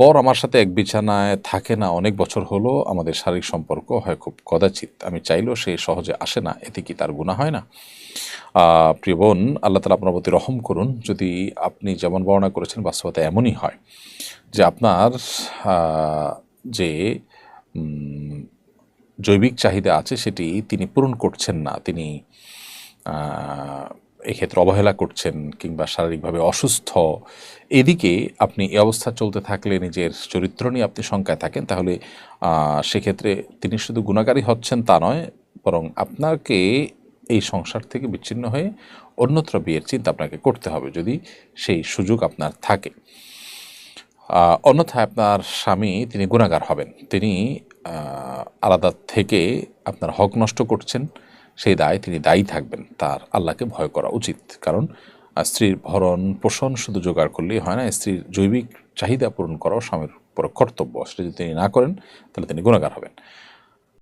বর আমার সাথে এক বিছানায় থাকে না, অনেক বছর হলো, আমাদের শারীরিক সম্পর্ক হয় খুব কদাচিৎ। আমি চাইলেও সে সহজে আসে না, এতে কি তার গুণা হয় না? প্রিয় বোন, আল্লাহ তালা আপনার প্রতি রহম করুন। যদি আপনি যেমন বর্ণনা করেছেন, বাস্তবতা এমনই হয় যে আপনার যে জৈবিক চাহিদা আছে, সেটি তিনি পূরণ করছেন না। তিনি এক্ষেত্রে অবহেলা করছেন কিংবা শারীরিকভাবে অসুস্থ, এদিকে আপনি এ অবস্থা চলতে থাকলে নিজের চরিত্র নিয়ে আপনি শঙ্কায় থাকেন, তাহলে সেক্ষেত্রে তিনি শুধু গুণাগারী হচ্ছেন তা নয়, বরং আপনাকে এই সংসার থেকে বিচ্ছিন্ন হয়ে অন্যত্র বিয়ের চিন্তা আপনাকে করতে হবে যদি সেই সুযোগ আপনার থাকে। অন্যথায় আপনার স্বামী তিনি গুণাগার হবেন, তিনি আলাদা থেকে আপনার হক নষ্ট করছেন সেই দায় তিনি দায়ী থাকবেন, তার আল্লাহকে ভয় করা উচিত। কারণ স্ত্রীর ভরণ পোষণ শুধু জোগাড় করলেই হয় না, স্ত্রীর জৈবিক চাহিদা পূরণ করাও স্বামীর উপর কর্তব্য। সেটা যদি তিনি না করেন, তাহলে তিনি গুণাগার হবেন।